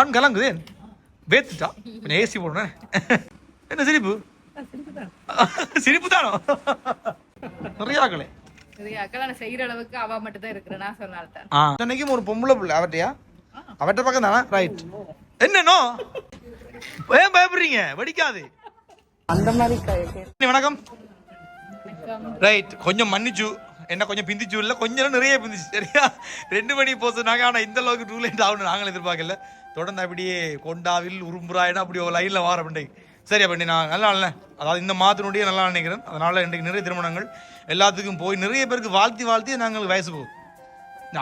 கண் கலங்குதே வேத்துட்டா கொஞ்சம் ஏசி போடணும் என்ன சிரிப்பு சிரிப்பு தானோ நிறைய ஆக்களே செய்யற அளவுக்கு அவ மட்டும் தான் இருக்கிறேன் நான் சொன்னால்தான் ஆ அன்னைக்கும் ஒரு பொம்பளை பிள்ளை அவட்டையா அவட்ட பக்கம் தானே ரைட் என்னனோ ஏன் பயப்படுறீங்க வெடிக்காது அந்த மாதிரி வணக்கம் ரைட் கொஞ்சம் மன்னிச்சு என்ன கொஞ்சம் பிந்திச்சு இல்ல கொஞ்சம் நிறைய பிந்திச்சு சரியா ரெண்டு மணி போக சொன்னாங்க ஆனா இந்த அளவுக்கு டூ லைட் ஆகணும் நாங்களும் எதிர்பார்க்கல தொடர்ந்து அப்படியே கொண்டாவில் உரும்புராயினா அப்படி ஒரு லைனில் வார பண்ணி சரி அப்படி நான் நல்லா இல்லை அதாவது இந்த மாதத்தினுடைய நல்லா நினைக்கிறேன். அதனால் இன்றைக்கு நிறைய திருமணங்கள் எல்லாத்துக்கும் போய் நிறைய பேருக்கு வாழ்த்தி வாழ்த்தி நாங்கள் வயசு போகும்.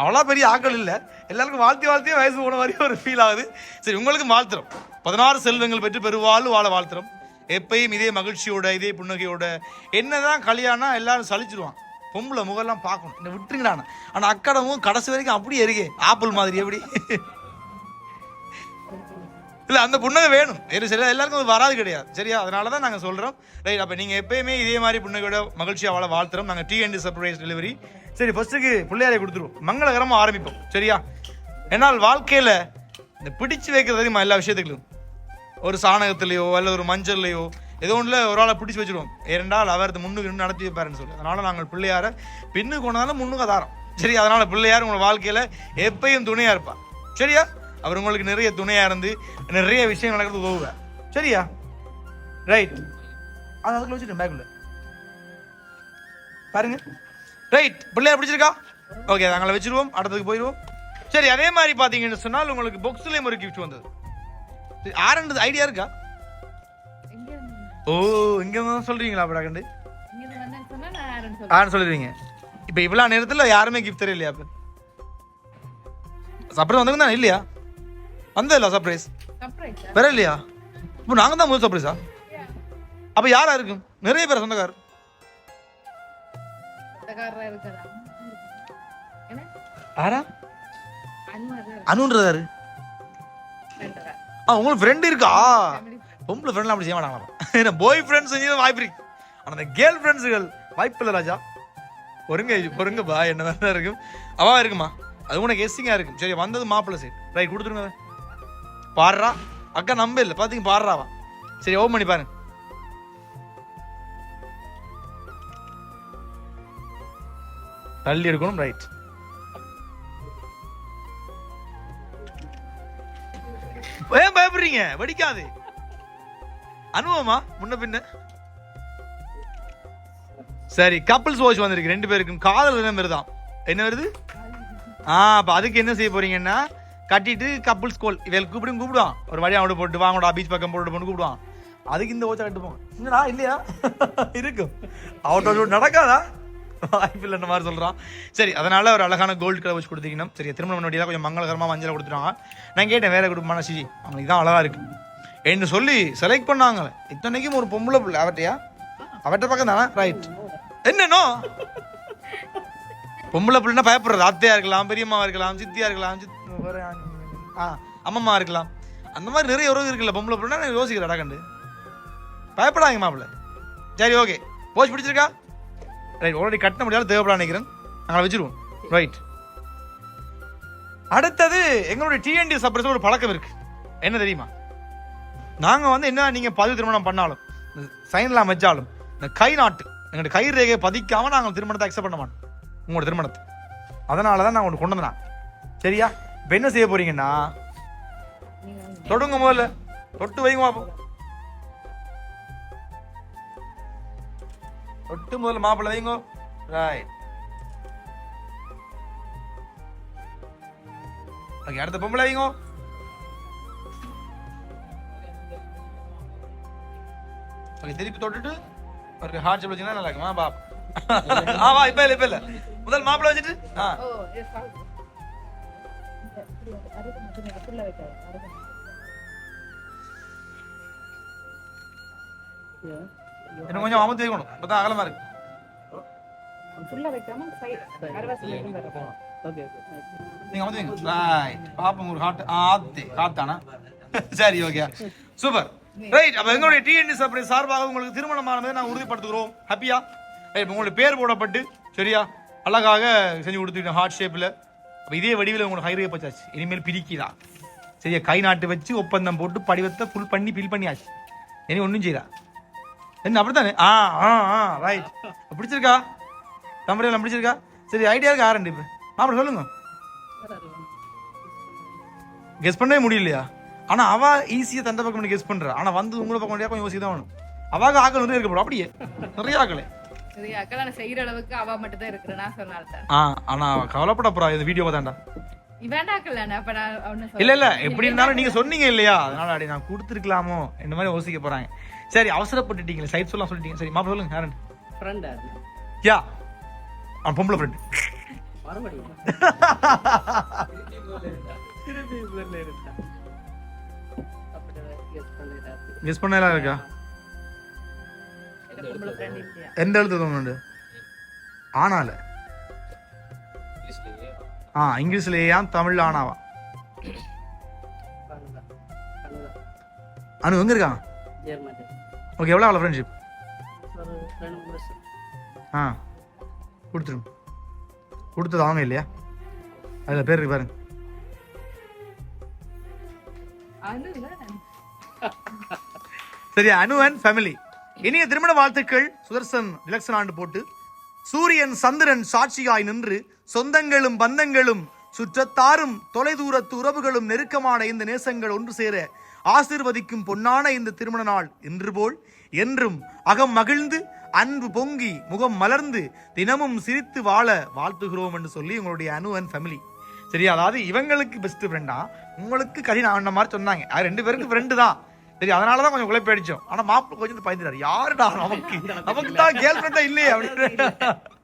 அவ்வளோ பெரிய ஆக்கள் இல்லை. எல்லாருக்கும் வாழ்த்தி வாழ்த்தியே வயசு போன மாதிரி ஒரு ஃபீல் ஆகுது. சரி உங்களுக்கும் வாழ்த்துறோம். பதினாறு செல்வங்கள் பெற்று பெருவாழ்வு வாழ வாழ்த்துறோம். எப்பயும் இதே மகிழ்ச்சியோட இதே புன்னகையோட என்னதான் கல்யாணம் எல்லாரும் சலிச்சிருவான். பொம்பளை முகெல்லாம் பார்க்கணும். என்ன விட்டுருங்கடாண்ணா ஆனால் அக்கடமும் கடைசி வரைக்கும் அப்படியே இருக்கே. ஆப்பிள் மாதிரி எப்படி? இல்லை அந்த புன்னகை வேணும். வேறு சில எல்லாருக்கும் அது வராது கிடையாது. சரியா? அதனால தான் நாங்கள் சொல்கிறோம் ரைட் அப்போ நீங்கள் எப்பயுமே இதே மாதிரி புன்னகையோட மகிழ்ச்சியாக வாழ வாழ்த்துறோம் நாங்கள் டி அண்ட் சர்ப்ரைஸ் டெலிவரி சரி ஃபர்ஸ்ட்டுக்கு பிள்ளையாரை கொடுத்துருவோம். மங்களகரமாக ஆரம்பிப்போம். சரியா? என்னால் வாழ்க்கையில் இந்த பிடிச்சு வைக்கிறது அதிகமாக எல்லா விஷயத்துக்கும் ஒரு சாணகத்துலேயோ அல்லது ஒரு மஞ்சள்லையோ ஏதோ ஒன்றில் ஒரு ஆளை பிடிச்சி வச்சிருவோம். ஏனென்றால் அவர் முன்னுக்கு நின்று நடத்தி வைப்பாருன்னு சொல்லி. அதனால் நாங்கள் பிள்ளையார பின்னுக்கு கொண்டாலும் முன்னுக்கு தாரோம் சரி அதனால் பிள்ளையார் உங்கள் வாழ்க்கையில் எப்பயும் துணையாக இருப்பார். சரியா? அவர் உங்களுக்கு நிறைய துணையாக இருந்து நிறைய விஷயம் நடக்கிறது உதவுவார். சரியா? ரைட் அது அதுக்குள்ள வச்சுட்டு பேக்குள்ள பாருங்க. ரைட் பிள்ளையார் பிடிச்சிருக்கா? ஓகே நாங்களை வச்சிருவோம். அடுத்ததுக்கு போயிடுவோம். சரி அதே மாதிரி பார்த்தீங்கன்னு சொன்னால் உங்களுக்கு பாக்ஸ்லேயும் ஒரு கிஃப்ட் வந்தது. ஆரண்டது ஐடியா இருக்கா? ஓ இங்க தான் சொல்றீங்களா அப்படா கண்டு இங்க இருந்து வந்தேன்னு சொன்னா நான் யாருன்னு சொல்றேன் ஆன்னு சொல்லிடுவீங்க. இப்போ இவ்வளோ நேரத்தில் யாருமே கிஃப்ட் தர இல்லையா அப்போ? சர்ப்ரைஸ் வந்தவங்க தானே இல்லையா? வந்ததில்ல சர்ப்ரைஸ் இல்லையா? இப்போ நாங்கள் தான் முதல் சர்ப்ரைஸா அப்போ யாரா இருக்கும்? நிறைய பேர் சொந்தக்கார் அனுன்றதாரு ஃப்ரெண்டரா ஆ உங்களுக்கு ஃப்ரெண்ட் இருக்கா? பொம்பளை ஃப்ரெண்ட்லாம் அப்படி செய்ய மாட்டாங்களா? ஏன்னா பாய் ஃப்ரெண்ட்ஸ் செஞ்சது வாய்ப்பு இருக்கு. ஆனால் அந்த கேர்ள் ஃப்ரெண்ட்ஸுகள் வாய்ப்பு இல்லை ராஜா. பொறுங்க பொறுங்க பா என்ன வேற இருக்கும். அவா இருக்குமா? அது உனக்கு எஸ்டிங்காக இருக்கும். சரி வந்தது மாப்பிள்ளை சரி ரைட் கொடுத்துருங்க. பாடுறா. அக்கா நம்ப இல்லை. பார்த்தீங்க பாடுறாவா சரி ஓம் பண்ணி பாருங்க. தள்ளி எடுக்கணும் ரைட் ஏன் பயப்படுறீங்க? வெடிக்காது. அனுபவமா? முன்ன பின்ன? சரி கப்பிள்ஸ் வாட்ச் வந்திருக்கு. ரெண்டு பேருக்கும். காதல் தினம் வருதாம் என்ன வருது? ஆ அப்ப அதுக்கு என்ன செய்ய போறீங்கன்னா கட்டிட்டு கப்புள்ஸ் கோல் இவள் கூப்பிடும் கூப்பிடுவான். ஒரு வழி அவட போட்டு வாங்கடா பீச் பக்கம் போட்டு போட்டு கூப்பிடுவான். அதுக்கு இந்த ஓச்சா கட்டு போங்க என்னடா இல்லையா? இருக்கும் அவட்டோட நடக்காதா? வாய்ப்பு இல்லைன்ற மாதிரி சொல்கிறான் சரி அதனால ஒரு அழகான கோல்டு கலர் வச்சு கொடுத்தீங்கன்னா சரி திருமணம் பண்ணி கொஞ்சம் மங்களகரமாக மஞ்சள் கொடுத்துருவாங்க நான் கேட்டேன் வேற குடும்பமான சிஜி. அவங்களுக்கு தான் அழகா இருக்கு. என்று சொல்லி செலக்ட் பண்ணாங்க இத்தனைக்கும் ஒரு பொம்பளை பிள்ளை. அவட்டையா அவட்ட பக்கம் தானே? ரைட் என்னன்னோ? பொம்பளை பிள்ளைன்னா பயப்படுறது. அத்தையா இருக்கலாம் பெரியம்மா இருக்கலாம் சித்தியா இருக்கலாம் சித் அம்மம்மா இருக்கலாம். அந்த மாதிரி நிறைய உறவு இருக்குல்ல பொம்பளை பிள்ளைனா நான் யோசிக்கிறேன் கண்டு. பயப்படாதீங்க மாப்பிள்ள. சரி ஓகே போச்சு பிடிச்சிருக்கா? ரைட் ஆல்ரெடி கட்ட முடியாத தேவைப்பட நினைக்கிறேன். நாங்கள் வச்சிருவோம். ரைட் அடுத்தது எங்களுடைய டிஎன்டி சப்ரஸ் ஒரு பழக்கம் இருக்கு. என்ன தெரியுமா? நாங்கள் வந்து என்ன நீங்கள் பதிவு திருமணம் பண்ணாலும் சைன்லாம் வச்சாலும் இந்த கை நாட்டு எங்களுடைய கை ரேகையை பதிக்காமல் நாங்கள் திருமணத்தை அக்செப்ட் பண்ண மாட்டோம். உங்களோட திருமணத்தை. அதனால தான் நான் உங்களுக்கு கொண்டு வந்தேன் சரியா? இப்போ என்ன செய்ய போறீங்கன்னா தொடுங்க முதல்ல. தொட்டு வைங்க பார்ப்போம் தொட்டு முதல்ல மாப்பிள்ளை வைங்க. ரைட் ஓகே அடுத்த பொம்பளை வைங்க. ஓகே திருப்பி தொட்டுட்டு ஒரு ஹார்ட் ஷேப் வச்சுன்னா நல்லா இருக்குமா பாப் ஆ வா இப்ப இல்ல இப்ப இல்ல. முதல் மாப்பிள்ளை வச்சுட்டு ஆ. அதுக்கு மட்டும் ஃபுல்லா வைக்காது அதுக்கு இன்னும் கொஞ்சம் அமர்த்தி வைக்கணும் இப்பதான் அகலமா இருக்கு. ஃபுல்லா வைக்காம சைடு கரவாசி மட்டும் வரணும் நீங்க அமர்த்தி வைங்க ரைட் பாப்போம் ஒரு ஹார்ட் ஆத்தி. காத்தானா சரி ஓகே சூப்பர் ரைட் அப்ப எங்களுடைய சர்ப்ரைஸ் சார்பாக உங்களுக்கு திருமணமானதை நான் உறுதிப்படுத்துகிறோம். ஹாப்பியா ரைட் உங்களுடைய பேர் போடப்பட்டு சரியா? அழகாக செஞ்சு கொடுத்துட்டோம் ஹார்ட் ஷேப்ல அப்போ இதே வடிவில் உங்களுக்கு ஹைரே போச்சாச்சு இனிமேல் பிரிக்கிதா? சரியா? கை நாட்டு வச்சு ஒப்பந்தம் போட்டு படிவத்தை ஃபுல் பண்ணி ஃபில் பண்ணியாச்சு. இனி ஒன்றும் செய்யல. என்ன அப்படித்தானே? ஆ ஆ ஆ ரைட் பிடிச்சிருக்கா? தம்பரையெல்லாம் பிடிச்சிருக்கா? சரி ஐடியா இருக்கு? ஆரண்டி இப்போ. மாப்பிள்ள சொல்லுங்க. கெஸ் பண்ணவே முடியலையா? ஆனால் அவ ஈஸியாக தந்த பக்கம் கெஸ் பண்ணுறா ஆனால் வந்து உங்களை பக்கம் கொஞ்சம் யோசிக்க தான் வேணும். அவாக ஆக்கள் வந்து இருக்கப்படும் அப்படியே. நிறைய ஆக்களே. சரி அக்கா நான் செய்யற அளவுக்கு அவ மட்டும் தான் இருக்கிறேன் நான் சொன்னால்தான் ஆ ஆனா அவ கவலைப்பட போறா இந்த வீடியோ பார்த்தாண்டா வேண்டாக்கல அப்ப நான் ஒண்ணு இல்ல இல்ல எப்படி இருந்தாலும் நீங்க சொன்னீங்க இல்லையா? அதனால நான் கொடுத்துருக்கலாமோ? இந்த மாதிரி யோசிக்க போறாங்க. சரி அவசரப்பட்டுட்டீங்களே சைட் சொல்லலாம் சொல்லிட்டீங்க. சரி மாப்பிள்ள சொல்லுங்க ஃப்ரெண்டா அது? யா அவன் பொம்பளை ஃப்ரெண்ட். கெஸ் பண்ணலாம் இருக்கா? எந்த எழுத்து? தோணுண்டு ஆனால. ஆ இங்கிலீஷ்லயா தமிழ்ல ஆனாவா. அனு எங்க இருக்கான்? ஜெர்மனி. ஓகே எவ்வளோ அவ்வளோ ஃப்ரெண்ட்ஷிப் ஆ கொடுத்துரும். கொடுத்தது அவங்க இல்லையா? அதில் பேர் இருக்கு பாருங்க. அது இல்ல சரி அனு அண்ட் ஃபேமிலி இனிய திருமண வாழ்த்துக்கள். சுதர்சன் விலக்ஷன் ஆண்டு போட்டு. சூரியன் சந்திரன் சாட்சியாய் நின்று சொந்தங்களும் பந்தங்களும் சுற்றத்தாரும் தொலைதூரத்து உறவுகளும் நெருக்கமான இந்த நேசங்கள் ஒன்று சேர ஆசிர்வதிக்கும் பொன்னான இந்த திருமண நாள் இன்று போல் என்றும் அகம் மகிழ்ந்து அன்பு பொங்கி முகம் மலர்ந்து தினமும் சிரித்து வாழ வாழ்த்துகிறோம் என்று சொல்லி உங்களுடைய அனு அண்ட் ஃபேமிலி சரியா? அதாவது இவங்களுக்கு பெஸ்ட் ஃப்ரெண்டா உங்களுக்கு கடின அந்த மாதிரி சொன்னாங்க. அது ரெண்டு பேருக்கு ஃப்ரெண்டு தான். சரி அதனால தான் கொஞ்சம் உழைப்பு அடிச்சோம். ஆனா மாப்பிள்ளை கொஞ்சம் பயந்துட்டாரு. யாருடா நமக்கு? நமக்கு தான் கேர்ள் ஃப்ரெண்டா இல்லையே அப்படின்னு.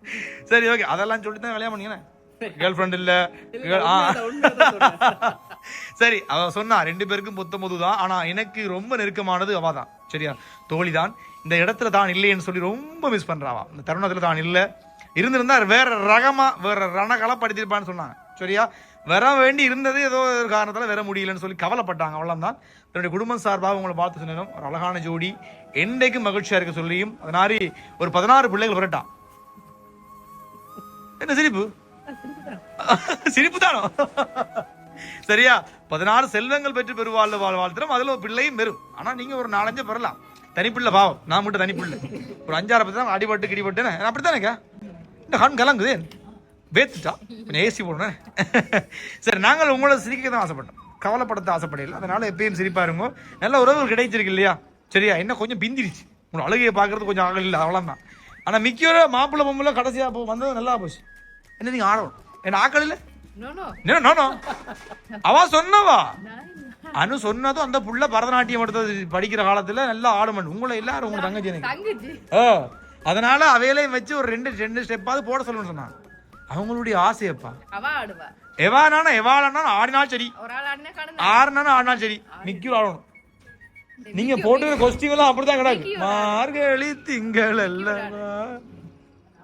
சரி ஓகே அதெல்லாம் சொல்லிட்டு தான் கல்யாணம் பண்ணீங்க கேர்ள் ஃப்ரெண்ட் இல்ல. சரி அவ சொன்னா ரெண்டு பேருக்கும் பொத்தமது தான். ஆனா எனக்கு ரொம்ப நெருக்கமானது அவ தான். சரியா? தோழி தான். இந்த இடத்துல தான் இல்லைன்னு சொல்லி ரொம்ப மிஸ் பண்றாவா இந்த தருணத்துல தான் இல்ல. இருந்திருந்தா வேற ரகமா வேற ரணகலா படிச்சிருப்பான்னு சொன்னாங்க. சரியா? வர வேண்டி இருந்தது ஏதோ ஒரு காரணத்தால் வர முடியலன்னு சொல்லி கவலைப்பட்டாங்க. அவ்வளோதான் தன்னுடைய குடும்பம் சார்பாக உங்களை பார்த்து சொன்னோம் ஒரு அழகான ஜோடி. என்றைக்கும் மகிழ்ச்சியாக இருக்க சொல்லியும் அதனால ஒரு பதினாறு பிள்ளைகள் விரட்டான் என்ன சிரிப்பு? சிரிப்பு தானோ சரியா? பதினாறு செல்வங்கள் பெற்று பெறுவாள் வாழ் வாழ்த்துறோம் அதில் ஒரு பிள்ளையும் பெறும் ஆனால் நீங்கள் ஒரு நாலஞ்சு பெறலாம். தனிப்பிள்ளை பாவம். நான் மட்டும் தனிப்பிள்ளை. ஒரு அஞ்சாறு பத்தி தான் அடிபட்டு கிடிபட்டு அப்படித்தானேக்கா? இந்த கண் கலங்குது. வேத்துட்டா. கொஞ்சம் ஏசி போடணும் சரி நாங்கள் உங்களை சிரிக்க தான் ஆசைப்பட்டோம். கவலைப்படத்த ஆசைப்படல அதனால எப்பயும் சிரிப்பா இருங்கோ நல்ல உறவு கிடைச்சிருக்கு இல்லையா? சரியா? என்ன கொஞ்சம் பிந்திருச்சு. உங்களை அழுகையை பார்க்கறது கொஞ்சம் ஆகல இல்லை அவ்வளோதான் ஆனா மிக்கியோட மாப்பிள்ளை பொம்பளை கடைசியா போ வந்தது நல்லா போச்சு. என்ன நீங்க ஆடணும்? என்ன நோ அவ சொன்னவா. அனு சொன்னதும் அந்த புள்ள பரதநாட்டியம் எடுத்தது படிக்கிற காலத்துல நல்லா ஆடுமன் உங்களை எல்லாரும் உங்க தங்கச்சி. அதனால அவையிலையும் வச்சு ஒரு ரெண்டு ரெண்டு ஸ்டெப்பாவது போட சொல்லணும்னு சொன்னாங்க அவங்களுடைய ஆசையப்பா அவ ஆடுவா. எவாளானா ஆடினாலும் சரி. ஆறுனாலும் ஆடினாலும் சரி. நிக்கியும் ஆடணும். நீங்க போட்டு கொஸ்டியூம் எல்லாம் அப்படிதான் கிடக்கு. மார்கழி திங்கள் அல்லவா?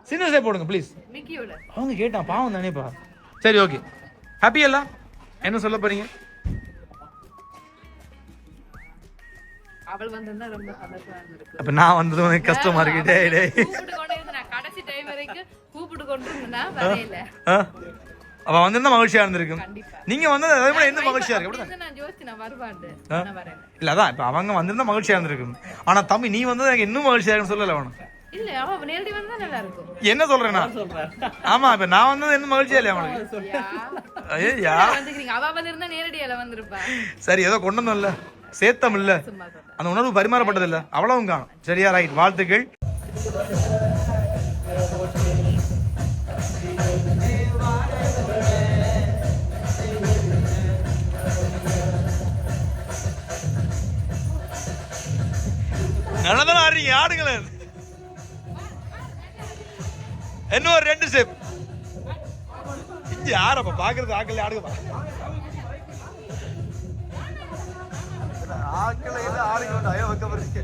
சின்ன போடுங்க ப்ளீஸ் அவங்க கேட்டான் பாவம் தானேப்பா சரி ஓகே ஹாப்பி எல்லாம்? என்ன சொல்ல போறீங்க? அவள் வந்திருந்தா ரொம்ப சந்தோஷமா இருந்திருக்கு அப்ப நான் வந்தது உனக்கு கஷ்டமா இருக்கு டேய் டேய். கடைசி டைம் வரைக்கும் கூப்பிட்டு கொண்டு இருந்தேன்னா வரையில. ஆ? அவ வந்திருந்தா மகிழ்ச்சியா இருந்திருக்கும். நீங்க வந்து அதே மாதிரி என்ன மகிழ்ச்சியா இருக்கு. இல்ல அதான். இப்ப அவங்க வந்திருந்தா மகிழ்ச்சியா இருந்திருக்கும். ஆனா தம்பி நீ வந்து எனக்கு இன்னும் மகிழ்ச்சியா இருக்குன்னு சொல்லல வேணும் இல்ல அவ நேரடி வந்தா நல்லா இருக்கும். என்ன சொல்றேன்னா? சொல்றேன். ஆமா இப்ப நான் வந்தது என்ன மகிழ்ச்சியா இல்லையா அவனுக்கு? யா. ஐயா வந்துக்கிறீங்க அவ வந்திருந்தா நேரடியால வந்திருப்பா. சரி ஏதோ கொண்டு வந்தோம்ல. சேத்தம் இல்ல அந்த உணர்வு பரிமாறப்பட்டது இல்ல அவ்வளவும் காணும். சரியா ரைட் வாழ்த்துக்கள். நல்லதான் ஆடுறீங்க ஆடுங்களேன் இன்னும் ஒரு ரெண்டு ஸ்டெப் இங்க யாரப்ப பாக்குறது? ஆக்கல ஆடுங்கப்பா ஆக்களை இது ஆடுங்க வேண்டாம் ஐயோ வைக்க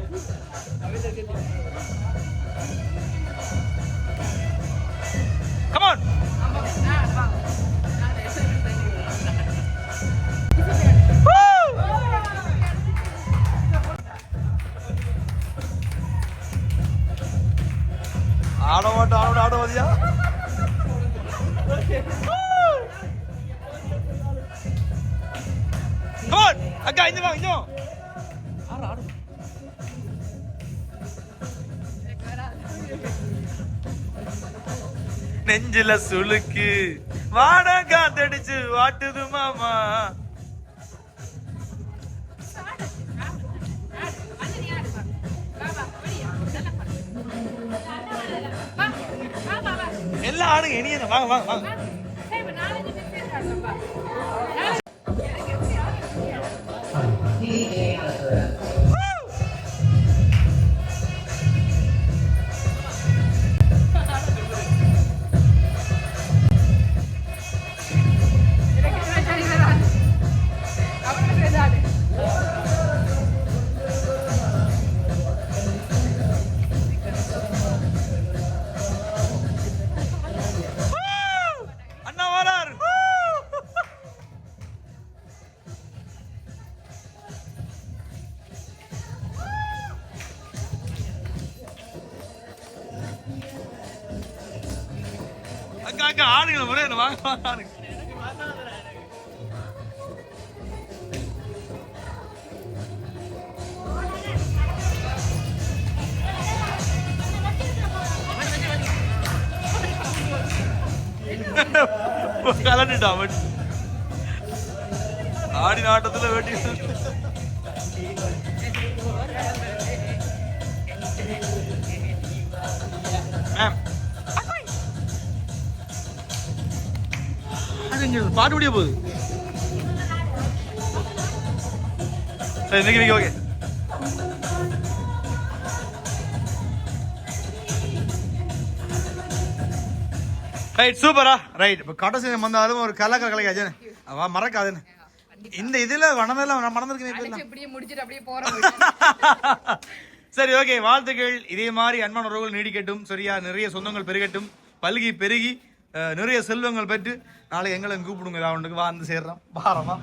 அக்கா இங்க வா இங்க ஆறு ஆடு நெஞ்சில சுளுக்கு வாட காத்தடிச்சு வாட்டுது மாமா. எல்லா ஆடுங்க இனியே வாங்க வாங்க வாங்க. அக்கா அக்கா ஆடுங்க முறை வாங்க வாங்க ஆடுங்க கலண்டுட்டா அவன். ஆடின ஆட்டத்துல வேட்டி இங்க பாட்டு முடிய போகுது. சரி நிக்க நிக்க ஓகே. ரைட் சூப்பரா ரைட் இப்போ கடைசி வந்தாலும் ஒரு கலக்க கலைக்காச்சு அவன் மறக்காதுன்னு. இந்த இதுல வனமெல்லாம் நான் மறந்துருக்கேன் இப்படியே முடிச்சிட்டு அப்படியே போறோம் சரி ஓகே. வாழ்த்துக்கள். இதே மாதிரி அன்பான உறவுகள் நீடிக்கட்டும். சரியா? நிறைய சொந்தங்கள் பெருகட்டும். பல்கி பெருகி. நிறைய செல்வங்கள் பெற்று நாளை எங்களை கூப்பிடுங்க அவனுக்கு வந்து சேர்றோம். பாரமா